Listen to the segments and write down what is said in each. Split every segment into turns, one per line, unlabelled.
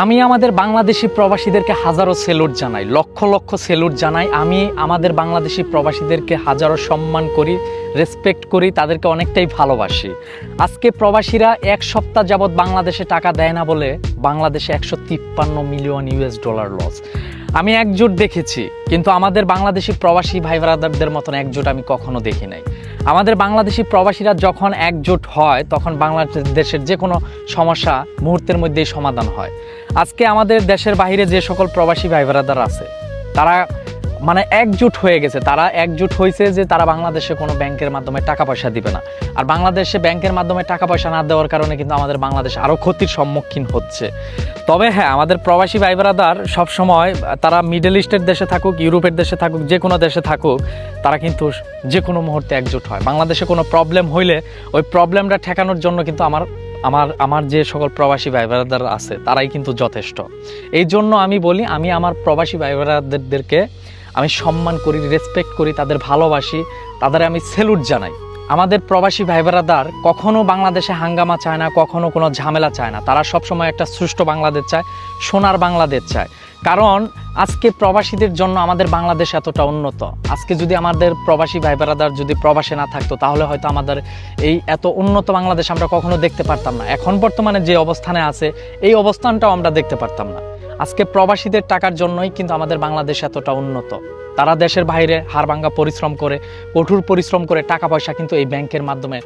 আমি আমাদের বাংলাদেশি প্রবাসীদেরকে হাজারো সেলুট জানাই, লক্ষ লক্ষ সেলুট জানাই। আমি আমাদের বাংলাদেশি প্রবাসীদেরকে হাজারো সম্মান করি রেসপেক্ট করি, তাদেরকে অনেকটাই ভালোবাসি। আজকে প্রবাসীরা এক সপ্তাহ যাবৎ বাংলাদেশে টাকা দেয় না বলে বাংলাদেশে একশো তিপ্পান্ন মিলিয়ন ইউএস ডলার লস আমি একজোট দেখেছি, কিন্তু আমাদের বাংলাদেশি প্রবাসী ভাই ব্রাদারদের মতন একজোট আমি কখনো দেখি নাই। আমাদের বাংলাদেশি প্রবাসীরা যখন একজোট হয়, তখন বাংলাদেশের যে কোনো সমস্যা মুহূর্তের মধ্যেই সমাধান হয়। আজকে আমাদের দেশের বাহিরে যে সকল প্রবাসী ভাই ব্রাদার আছে, তারা মানে একজুট হয়ে গেছে। তারা একজুট হয়েছে যে তারা বাংলাদেশে কোনো ব্যাংকের মাধ্যমে টাকা পয়সা দিবে না। আর বাংলাদেশে ব্যাংকের মাধ্যমে টাকা পয়সা না দেওয়ার কারণে কিন্তু আমাদের বাংলাদেশ আরও ক্ষতির সম্মুখীন হচ্ছে। তবে হ্যাঁ আমাদের প্রবাসী ভাই ব্রাদার সবসময় তারা মিডল ইস্টের দেশে থাকুক ইউরোপের দেশে থাকুক, যে কোনো দেশে থাকুক, তারা কিন্তু যে কোনো মুহূর্তে একজুট হয়। বাংলাদেশে কোনো প্রবলেম হইলে ওই প্রবলেমটা ঠেকানোর জন্য কিন্তু আমার আমার আমার যে সকল প্রবাসী ভাই ব্রাদার আছে, তারাই কিন্তু যথেষ্ট। এই জন্য আমি বলি, আমি আমার প্রবাসী ভাই আমি সম্মান করি রেসপেক্ট করি, তাদের ভালোবাসি, তাদের আমি সেলুট জানাই। আমাদের প্রবাসী ভাই ব্রাদার কখনো বাংলাদেশে হাঙ্গামা চায় না, কখনো কোনো ঝামেলা চায় না। তারা সবসময় একটা সুষ্ঠু বাংলাদেশ চায়, সোনার বাংলাদেশ চায়। কারণ আজকে প্রবাসীদের জন্য আমাদের বাংলাদেশ এতটা উন্নত। আজকে যদি আমাদের প্রবাসী ভাই ব্রাদার যদি প্রবাসে না থাকতো, তাহলে হয়তো আমাদের এই এত উন্নত বাংলাদেশ আমরা কখনো দেখতে পারতাম না। এখন বর্তমানে যে অবস্থানে আছে, এই অবস্থানটাও আমরা দেখতে পারতাম না। আজকে প্রবাসীদের টাকার জন্যই কিন্তু আমাদের বাংলাদেশ এতটা উন্নত। তারা দেশের বাইরে হাড়ভাঙ্গা পরিশ্রম করে, কঠোর পরিশ্রম করে টাকা পয়সা কিন্তু এই ব্যাংকের মাধ্যমে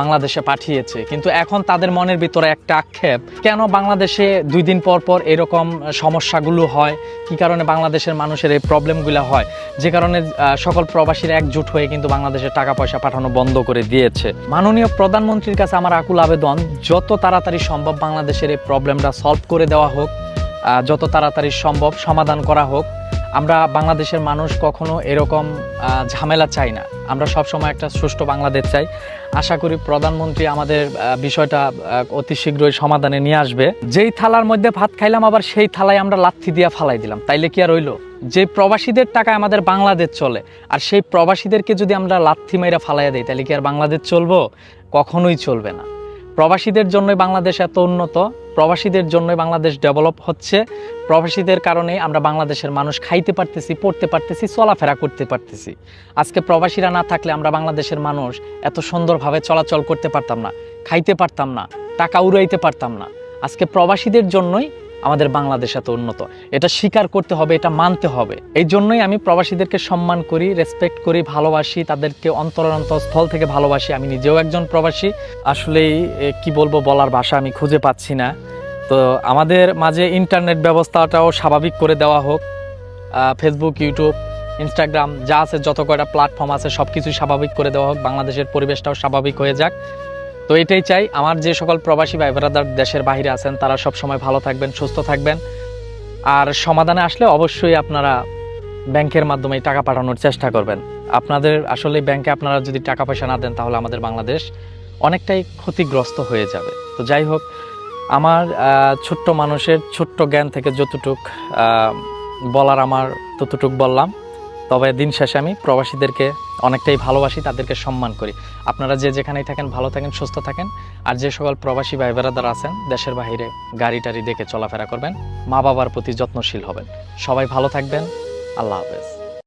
বাংলাদেশে পাঠিয়েছে। কিন্তু এখন তাদের মনের ভিতরে একটা আক্ষেপ, কেন বাংলাদেশে দুই দিন পর পর এরকম সমস্যাগুলো হয়? কি কারণে বাংলাদেশের মানুষের এই প্রবলেমগুলো হয়? যে কারণে সকল প্রবাসীরা একজোট হয়ে কিন্তু বাংলাদেশে টাকা পয়সা পাঠানো বন্ধ করে দিয়েছে। মাননীয় প্রধানমন্ত্রীর কাছে আমার আকুল আবেদন, যত তাড়াতাড়ি সম্ভব বাংলাদেশের এই প্রবলেমটা সলভ করে দেওয়া হোক। যত তাড়াতাড়ি সম্ভব সমাধান করা হোক। আমরা বাংলাদেশের মানুষ কখনো এরকম ঝামেলা চাই না। আমরা সবসময় একটা সুষ্ঠু বাংলাদেশ চাই। আশা করি প্রধানমন্ত্রী আমাদের বিষয়টা অতি শীঘ্রই সমাধানে নিয়ে আসবে। যেই থালার মধ্যে ভাত খাইলাম, আবার সেই থালায় আমরা লাথি দিয়ে ফালাই দিলাম। তাইলে কি আর রইল যে প্রবাসীদের টাকায় আমাদের বাংলাদেশ চলে, আর সেই প্রবাসীদেরকে যদি আমরা লাথি মেরে ফালাইয়া দিই তাহলে কি আর বাংলাদেশ চলবো? কখনোই চলবে না। প্রবাসীদের জন্যই বাংলাদেশ এত উন্নত। প্রবাসীদের জন্য বাংলাদেশ ডেভেলপ হচ্ছে। প্রবাসীদের কারণে আমরা বাংলাদেশের মানুষ খাইতে পারতেছি, পড়তে পারতেছি, চলাফেরা করতে পারতেছি। আজকে প্রবাসীরা না থাকলে আমরা বাংলাদেশের মানুষ এত সুন্দরভাবে চলাচল করতে পারতাম না, খাইতে পারতাম না, টাকা উড়াইতে পারতাম না। আজকে প্রবাসীদের জন্যই আমাদের বাংলাদেশ এত উন্নত। এটা স্বীকার করতে হবে, এটা মানতে হবে। এই জন্যই আমি প্রবাসীদেরকে সম্মান করি রেসপেক্ট করি, ভালোবাসি, তাদেরকে অন্তর স্থল থেকে ভালোবাসি। আমি নিজেও একজন প্রবাসী। আসলেই কি বলব বলার ভাষা আমি খুঁজে পাচ্ছি না। তো আমাদের মাঝে ইন্টারনেট ব্যবস্থাটাও স্বাভাবিক করে দেওয়া হোক। ফেসবুক ইউটিউব ইনস্টাগ্রাম যা আছে যত কয়টা প্ল্যাটফর্ম আছে সব কিছুই স্বাভাবিক করে দেওয়া হোক। বাংলাদেশের পরিবেশটাও স্বাভাবিক হয়ে যাক। তো এটাই চাই। আমার যে সকল প্রবাসী ভাই ব্রাদার দেশের বাইরে আছেন, তারা সব সময় ভালো থাকবেন, সুস্থ থাকবেন। আর সমাধানে আসলে অবশ্যই আপনারা ব্যাংকের মাধ্যমে টাকা পাঠানোর চেষ্টা করবেন। আপনাদের আসলে ব্যাংকে আপনারা যদি টাকা পয়সা না দেন, তাহলে আমাদের বাংলাদেশ অনেকটাই ক্ষতিগ্রস্ত হয়ে যাবে। তো যাই হোক, আমার ছোট্ট মানুষের ছোট্ট জ্ঞান থেকে যতটুক বলার আমার ততটুক বললাম। তবে দিন শেষে আমি প্রবাসীদেরকে অনেকটাই ভালোবাসি, তাদেরকে সম্মান করি। আপনারা যে যেখানেই থাকেন, ভালো থাকেন, সুস্থ থাকেন, আর যে সকল প্রবাসী ভাই বেড়াদার আছেন, দেশের বাহিরে গাড়ি টাড়ি দেখে চলাফেরা করবেন মা বাবার প্রতি যত্নশীল হবেন। সবাই ভালো থাকবেন। আল্লাহ হাফেজ।